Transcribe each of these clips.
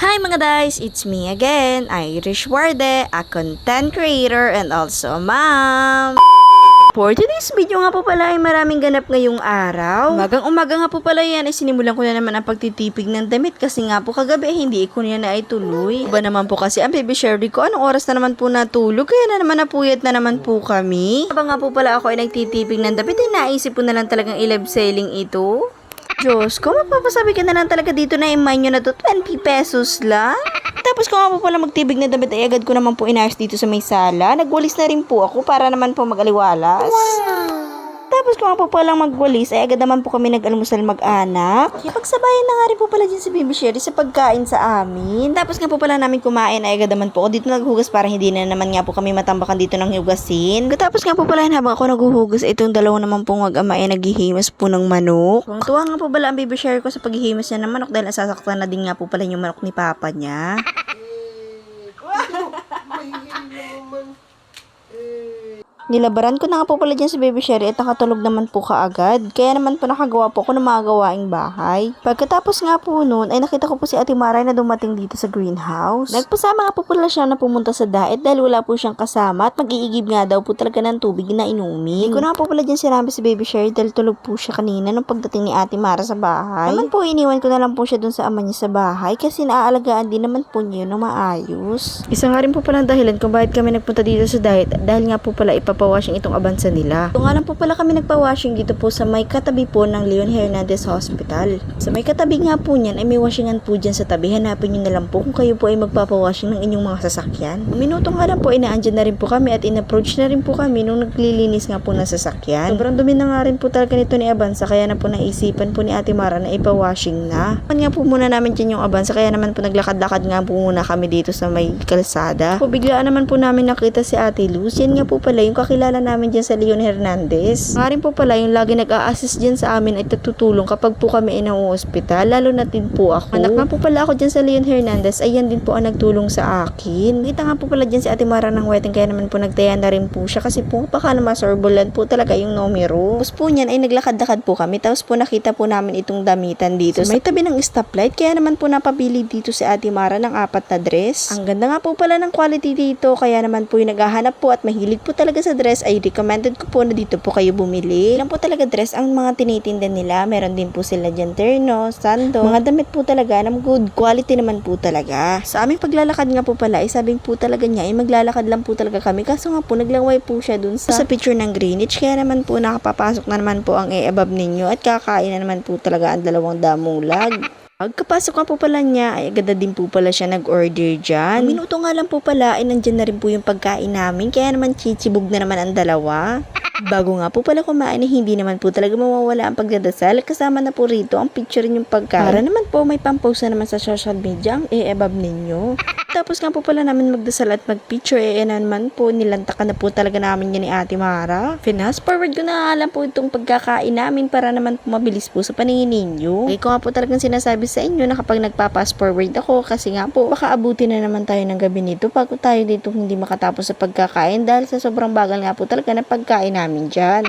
Hi mga guys, it's me again, Irish Warde, a content creator and also a mom. For today's video nga po pala ay maraming ganap ngayong araw. Umagang umaga nga po pala yan ay sinimulan ko na naman ang pagtitipig ng damit kasi nga po kagabi ay hindi ko na ay tuloy. Iba naman po kasi ang baby Sherry ko, anong oras na naman po natulog kaya na naman napuyat na naman po kami. Habang nga po pala ako ay nagtitipig ng damit ay naisip ko na lang talagang i-live selling ito. Diyos ko, mapapasabi ka na lang talaga dito na imay nyo na to 20 pesos lang. Tapos kung nga pala magtibig na damit ay agad ko naman po inayos dito sa may sala. Nagwalis na rin po ako para naman po magaliwalas. Tapos kung nga po palang magwalis, ay agad naman po kami nag-almusal mag-anak. Kipagsabayan na nga rin po pala dyan si Baby Sherry sa pagkain sa amin. Tapos nga po pala namin kumain, ay agad naman po ako dito naghugas para hindi na naman nga po kami matambakan dito ng hugasin. Tapos nga po pala habang ako naghuhugas, itong dalawa naman pong mag-ama ay naghihimas po ng manok. Tuwa nga po pala ang Baby Sherry ko sa paghihimas niya ng manok dahil nasasaktan na din nga po pala yung manok ni Papa niya. Nilabaran ko na nga po pala dyan si Baby Sherry at nakatulog naman po kaagad. Kaya naman po nakagawa po ako ng mga gawaing bahay. Pagkatapos nga po noon ay nakita ko po si Ate Maray na dumating dito sa greenhouse. Nagpasama nga po pala siya na pumunta sa diet dahil wala po siyang kasama at mag-iigib nga daw po talaga ng tubig na inumin. Hindi ko na po pala dyan sinabi si Baby Sherry dahil tulog po siya kanina nung pagdating ni Ate Mara sa bahay. Naman po iniwan ko na lang po siya dun sa ama niya sa bahay kasi naaalagaan din naman po niya na maayos. Isa nga rin po pala ang dahilan kung bakit kami nagpunta dito sa diet dahil nga po pala ipapawashing itong abansa nila. Ito nga lang po pala kami nagpawashing dito po sa may katabi po ng Leon Hernandez Hospital. Sa may katabi nga po niyan ay may washingan po dyan sa tabi. Hanapin nyo na lang po kung kayo po ay magpapawashing ng inyong mga sasakyan. Minuto nga lang po ay naandyan na rin po kami at in-approach na rin po kami nung naglilinis nga po ng sasakyan. Sobrang dumi na nga rin po talaga nito ni Abansa kaya na po naisipan po ni Ate Mara na ipawashing na. Naman nga po muna namin dyan yung Abansa kaya naman po naglakad-lakad nga po muna kami dito sa may kalsada. Po biglaan naman po namin nakita si Ate Luz. Yan nga po pala yung kakilala namin dyan sa Leon Hernandez. Nga rin po pala yung lagi nag-a-assist dyan sa amin ay tutulong kapag po kami ay ospital lalo na din po ako. Anak nga po pala ako dyan sa Leon Hernandez ay yan din po ang nagtulong sa akin. Kita nga po pala dyan si Ate Mara ng wedding kaya naman po nagtaya na rin po siya kasi po baka na masorbulan po talaga yung numero. Tapos po niyan ay naglakad-lakad po kami tapos po nakita po namin itong damitan dito sa may tabi ng stoplight kaya naman po napabili dito si Ate Mara ng apat na dress. Ang ganda nga po pala ng quality dito kaya naman po yung naghahanap po at mahilig po talaga sa dress ay recommended ko po na dito po kayo bumili. Lang po talaga dress ang mga tinitinda nila. Meron din po sila dyan terno, sando. Mga damit po talaga ng good quality naman po talaga. Sa aming paglalakad nga po pala, ay sabing po talaga niya ay maglalakad lang po talaga kami. Kaso nga po naglangway po siya dun sa, sa picture ng Greenwich. Kaya naman po nakapapasok na naman po ang e-above ninyo at kakain na naman po talaga ang dalawang damulag. Pagkapasok nga po pala niya, ay agad na din po pala siya nag-order dyan. Minuto nga lang po pala, ay nandyan na rin po yung pagkain namin. Kaya naman chichibog na naman ang dalawa. Bago nga po pala kumain, ay hindi naman po talaga mawawala ang pagdadasal. Kasama na po rito ang picture yung pagkain. Para naman po may pampost na naman sa social media ang e-above ninyo. Tapos nga po pala namin magdasal at magpicture, eh naman po, nilantakan na po talaga namin yan ni Ate Mara. Finas forward ko na lang po itong pagkakain namin para naman po mabilis po sa paningin ninyo. Kaya ko nga po talagang sinasabi sa inyo na kapag nagpa-pass forward ako, kasi nga po, baka abutin na naman tayo ng gabi nito bago tayo dito hindi makatapos sa pagkakain dahil sa sobrang bagal nga po talaga ng pagkain namin dyan.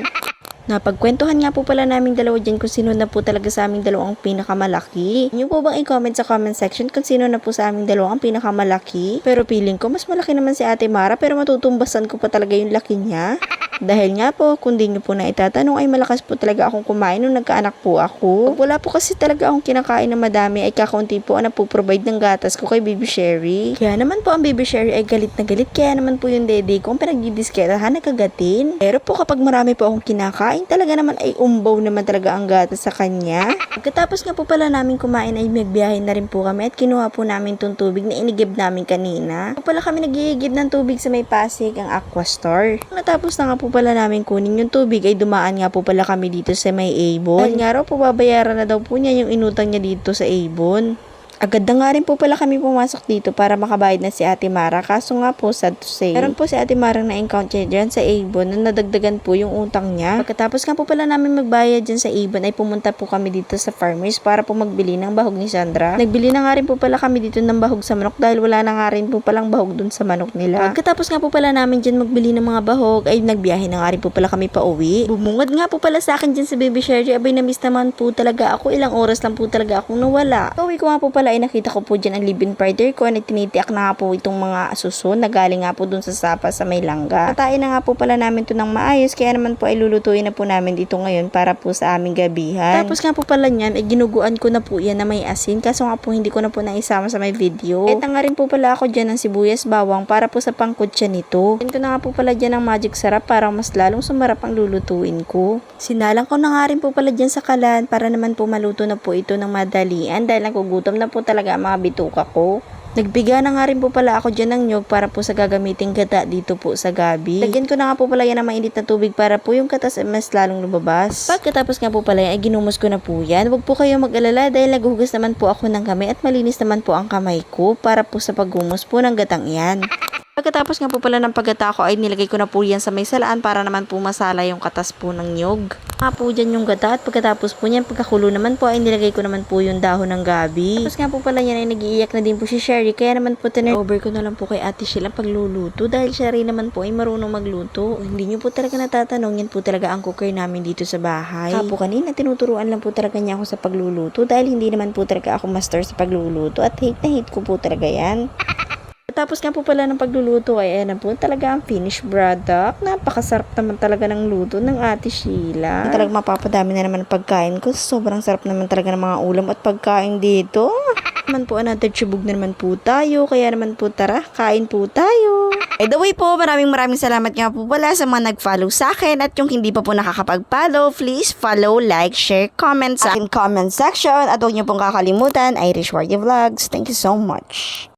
Napagkwentuhan nga po pala naming dalawa dyan kung sino na po talaga sa aming dalawang pinakamalaki. Inyo po bang i-comment sa comment section kung sino na po sa aming dalawang pinakamalaki? Pero feeling ko mas malaki naman si Ate Mara pero matutumbasan ko pa talaga yung laki niya. Dahil nga po, kung di nyo po na itatanong ay malakas po talaga akong kumain nung nagkaanak po ako. Wala po kasi talaga akong kinakain na madami ay kakaunti po ang napoprovide ng gatas ko kay Baby Sherry. Kaya naman po ang Baby Sherry ay galit na galit kaya naman po yung dede ko ang pinagdidisketahan na kagatin. Pero po kapag marami po akong kinakain talaga naman ay umbaw naman talaga ang gatas sa kanya. Pagkatapos nga po pala namin kumain ay magbiyahe na rin po kami at kinuha po namin tong tubig na inigib namin kanina. Po pala kami nagigib ng tubig sa may Pasig ang Aqua Store. Natapos na nga po pala namin kunin yung tubig ay dumaan nga po pala kami dito sa may Avon. Dahil nga raw po babayaran na daw po niya yung inutang niya dito sa Avon. Agad na nga rin po pala kami pumasok dito para makabayad na si Ate Mara. Kaso nga po, sad to say, meron po si Ate Mara na encounter dyan sa Avon na nadagdagan po yung utang niya. Pagkatapos nga po pala namin magbayad dyan sa Avon ay pumunta po kami dito sa farmers para po magbili ng bahog ni Sandra. Nagbili na nga rin po pala kami dito ng bahog sa manok dahil wala na nga rin po palang bahog dun sa manok nila. Pagkatapos nga po pala namin dyan magbili ng mga bahog ay nagbiyahe na nga rin po pala kami pa uwi. Bumungad nga po pala sa akin dyan sa baby Sherry. Abay na miss naman po talaga ako. Ilang oras lang po talaga akong nawala. Pauwi ko nga po pala ay nakita ko po dyan ang live-in partner ko na tinitiak na nga po itong mga susun na galing nga po dun sa sapa sa may langga. Tatain na nga po pala namin to ng maayos kaya naman po ay lulutuin na po namin dito ngayon para po sa aming gabihan. Tapos nga po pala niyan ay ginuguan ko na po yan na may asin kaso nga po hindi ko na po naisama sa may video. At nga rin po pala ako dyan ng sibuyas bawang para po sa pangkutsa nito. Yan ko na nga po pala dyan ng magic sarap para mas lalong sumarap ang lulutuin ko. Sinalang ko na nga rin po pala dyan sa kalan para naman po maluto na po ito ng madalian dahil nagugutom na po talaga ang mga bituka ko. Nagbiga na nga rin po pala ako dyan ng nyog para po sa gagamiting gata dito po sa gabi. Lagyan ko na nga po pala yan ng mainit na tubig para po yung katas ay mas lalong lumabas. Pagkatapos nga po pala yan, ay ginumos ko na po yan. Huwag po kayo mag-alala dahil naghugas naman po ako ng kamay at malinis naman po ang kamay ko para po sa paggumos po ng gatang yan. Pagkatapos nga po pala ng paggata ko ay nilagay ko na po yan sa may salaan para naman po masala yung katas po ng nyog. Nga po dyan yung gata at pagkatapos po niyan pagkakulo naman po ay nilagay ko naman po yung dahon ng gabi. Tapos nga po pala yan ay nagiiyak na din po si Sherry kaya naman po tinur over ko na lang po kay ate Sheila pagluluto dahil siya rin naman po ay marunong magluto. Hindi niyo po talaga natatanong yan po talaga ang cooker namin dito sa bahay. Kapo kanina tinuturuan lang po talaga niya ako sa pagluluto dahil hindi naman po talaga ako master sa pagluluto at hate na hate ko po talaga yan. Tapos nga po pala ng pagluluto ay ayan na po talaga ang finished product. Napakasarap naman talaga ng luto ng ate Sheila. Talagang mapapadami na naman ang pagkain ko. Sobrang sarap naman talaga ng mga ulam at pagkain dito. Naman po another chubog na naman po tayo. Kaya naman po tara, kain po tayo. By the way po, maraming maraming salamat nga po pala sa mga nag-follow sa akin at yung hindi pa po nakakapag-follow, please follow, like, share, comment sa aking comment section at huwag niyo pong kakalimutan, Irish Warrior Vlogs. Thank you so much.